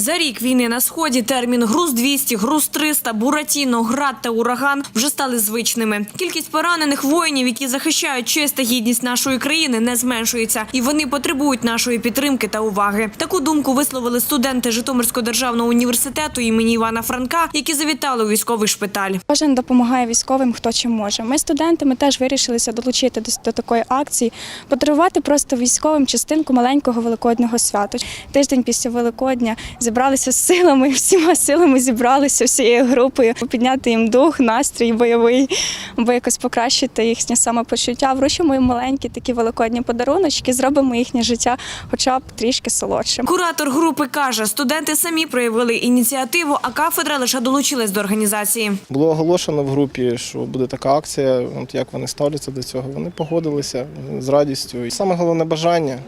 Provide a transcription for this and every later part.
За рік війни на сході термін груз 200 груз 300 буратіно, град та ураган вже стали звичними. Кількість поранених воїнів, які захищають честь та гідність нашої країни, не зменшується, і вони потребують нашої підтримки та уваги. Таку думку висловили студенти Житомирського державного університету імені Івана Франка, які завітали у військовий шпиталь. Кожен допомагає військовим, хто чим може. Ми студенти, ми теж вирішилися долучити до, такої акції, подарувати просто військовим частинку маленького великоднього свята. Тиждень після Великодня зібралися з силами, всіма силами зібралися всією групою, підняти їм дух, настрій бойовий, або якось покращити їхнє самопочуття. Вручимо їм маленькі такі великодні подаруночки, зробимо їхнє життя хоча б трішки солодшим. Куратор групи каже, студенти самі проявили ініціативу, а кафедра лише долучилась до організації. Було оголошено в групі, що буде така акція. От як вони ставляться до цього. Вони погодилися з радістю. І саме головне бажання,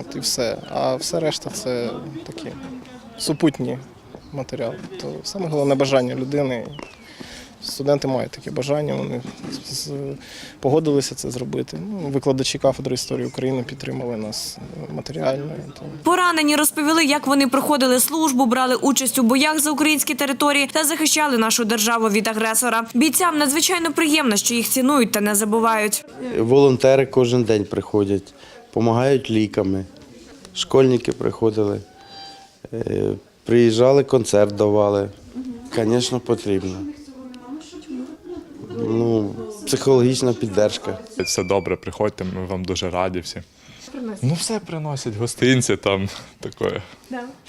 от і все. А все решта це такі супутні матеріали. То саме головне бажання людини. Студенти мають таке бажання, вони погодилися це зробити. Ну, викладачі кафедри історії України підтримали нас матеріально. Поранені розповіли, як вони проходили службу, брали участь у боях за українські території та захищали нашу державу від агресора. Бійцям надзвичайно приємно, що їх цінують та не забувають. Волонтери кожен день приходять, допомагають ліками. Школьники приходили, е, приїжджали, концерт давали. Звісно, потрібно. Ну, психологічна підтримка. Все добре, приходьте, ми вам дуже раді всі. Ну, все приносять, гостинці там таке.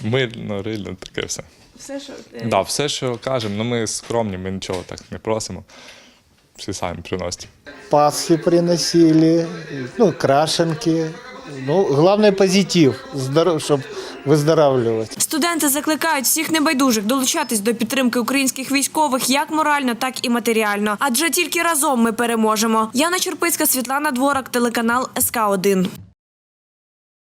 Мильно, рильно, таке все. Все, що Да, все, що кажемо, ну ми скромні, ми нічого так не просимо. Всі самі приносять. Пасхи приносили, ну, крашенки. Ну, головне позитив, здоров, виздоравлювати. Студенти закликають всіх небайдужих долучатись до підтримки українських військових як морально, так і матеріально. Адже тільки разом ми переможемо. Яна Черпицька, Світлана Дворак, телеканал СК 1